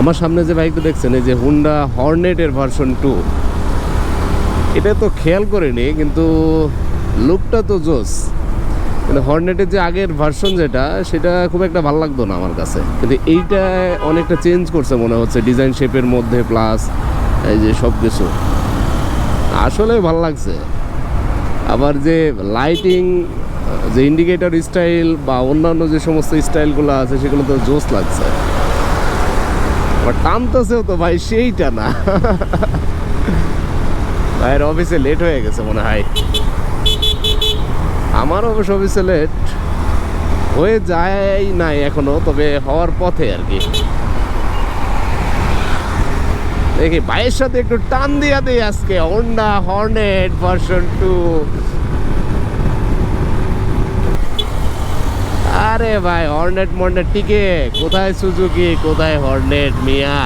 আমার সামনে যে বাইকটা দেখছেন, এই যে হুন্ডা হর্নেটের ভার্সন টু এটা তো খেয়াল করিনি কিন্তু লুকটা তো জোস। কিন্তু হর্নেটের যে আগের ভার্সন যেটা, সেটা খুব একটা ভালো লাগতো না আমার কাছে। কিন্তু এইটা অনেকটা চেঞ্জ করছে মনে হচ্ছে ডিজাইন শেপের মধ্যে প্লাস এই যে সব কিছু আসলে ভালো লাগছে। আবার যে লাইটিং যে ইন্ডিকেটর স্টাইল বা অন্যান্য যে সমস্ত স্টাইলগুলো আছে, সেগুলো তো জোস লাগছে। আবার টানতেছেও তো ভাই, সেইটা না। ভাইয়ের অফিসে লেট হয়ে গেছে মনে হয়। আমার অবশ্য অফিসে লেট হয়ে যায় নাই এখনও, তবে হওয়ার পথে আর কি। দেখি, ভাইয়ের সাথে একটু টান দিয়া দিই আজকে। হন্ডা হর্নেট ভার্সন টু আরে ভাই হর্নেট মর্নেট টিকে। কোথায় সুজুকি কোথায় হর্নেট মিয়া?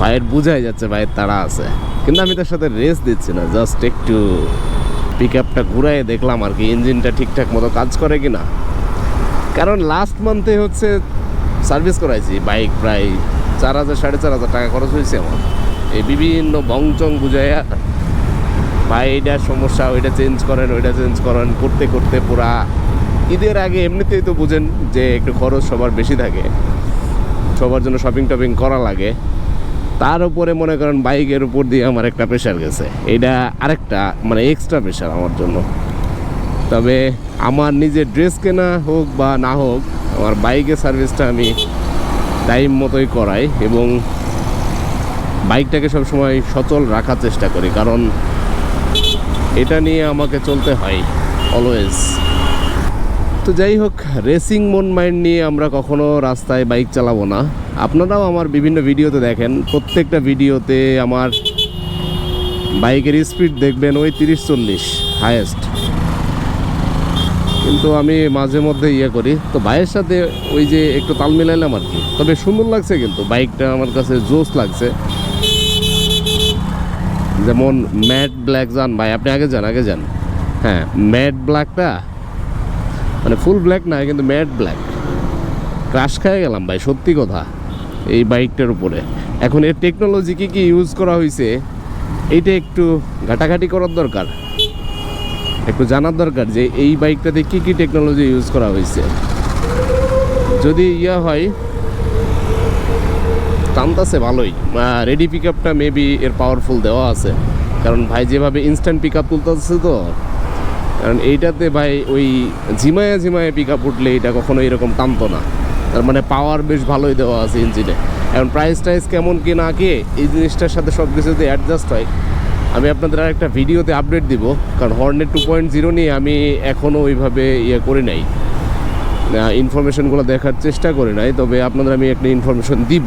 ভাইয়ের বুঝাই যাচ্ছে, ভাইয়ের তারা আছে। কিন্তু আমি তার সাথে রেস দিচ্ছি না জাস্ট একটু পিক আপটা ঘুরাই দেখলাম আর কি ইঞ্জিনটা ঠিকঠাক মতো কাজ করে কি না কারণ লাস্ট মান্থে হচ্ছে সার্ভিস করাইছি বাইক প্রায় চার হাজার, সাড়ে চার হাজার টাকা খরচ হয়েছে আমার। এই বিভিন্ন বংচং বুঝাইয়া ভাই এইটা সমস্যা ওইটা চেঞ্জ করেন ওইটা চেঞ্জ করেন, করতে করতে পুরা ঈদের আগে এমনিতেই তো বুঝেন যে একটু খরচ সবার বেশি থাকে। সবার জন্য শপিং টপিং করা লাগে। তার উপরে মনে করেন বাইকের উপর দিয়ে আমার একটা প্রেশার গেছে। এটা আরেকটা মানে এক্সট্রা প্রেশার আমার জন্য। তবে আমার নিজের ড্রেস কেনা হোক বা না হোক, আমার বাইকের সার্ভিসটা আমি টাইম মতোই করাই এবং বাইকটাকে সবসময় সচল রাখার চেষ্টা করি। কারণ এটা নিয়ে আমাকে চলতে হয় অলওয়েজ তো যাই হোক রেসিং মন মাইন্ড নিয়ে আমরা কখনো রাস্তায় বাইক চালাবো না। আপনারাও আমার বিভিন্ন ভিডিওতে দেখেন, প্রত্যেকটা ভিডিওতে আমার বাইকের স্পিড দেখবেন ওই তিরিশ চল্লিশ হায়েস্ট কিন্তু আমি মাঝে মধ্যে ইয়ে করি, তো ভাইয়ের সাথে ওই যে একটু তাল মিলাইলাম আর কি। তবে সুন্দর লাগছে কিন্তু বাইকটা আমার কাছে জোস লাগছে। যেমন ম্যাট ব্ল্যাক যান, ভাই, আপনি আগে যান আগে যান। হ্যাঁ ম্যাট ব্ল্যাকটা মানে ফুল ব্ল্যাক না, কিন্তু ম্যাট ব্ল্যাক ক্রাশ খেয়ে গেলাম ভাই, সত্যি কথা, এই বাইকটার উপরে। এখন এর টেকনোলজি কী কী ইউজ করা হয়েছে এইটা একটু ঘাটাঘাটি করার দরকার। একটু জানার দরকার যে এই বাইকটাতে কি কি টেকনোলজি ইউজ করা হয়েছে যদি ইয়া হয়, টানতাছে ভালোই। রেডি পিক আপটা মেবি এর পাওয়ারফুল দেওয়া আছে। কারণ ভাই যেভাবে ইনস্ট্যান্ট পিক আপ তুলতেছে তো কারণ এইটাতে ভাই ওই ঝিমায়া ঝিমায়া পিক আপ উঠলে এটা কখনো এরকম টানতো না। তার মানে পাওয়ার বেশ ভালোই দেওয়া আছে ইঞ্জিনে এখন প্রাইস টাইস কেমন কি না কে, এই জিনিসটার সাথে সব কিছু যদি অ্যাডজাস্ট হয়। আমি আপনাদের আর একটা ভিডিওতে আপডেট দিব, কারণ হর্নেট টু পয়েন্ট জিরো নিয়ে আমি এখনও ওইভাবে ইয়ে করি নাই। ইনফরমেশনগুলো দেখার চেষ্টা করি নাই, তবে আপনাদের আমি একটা ইনফরমেশন দিব।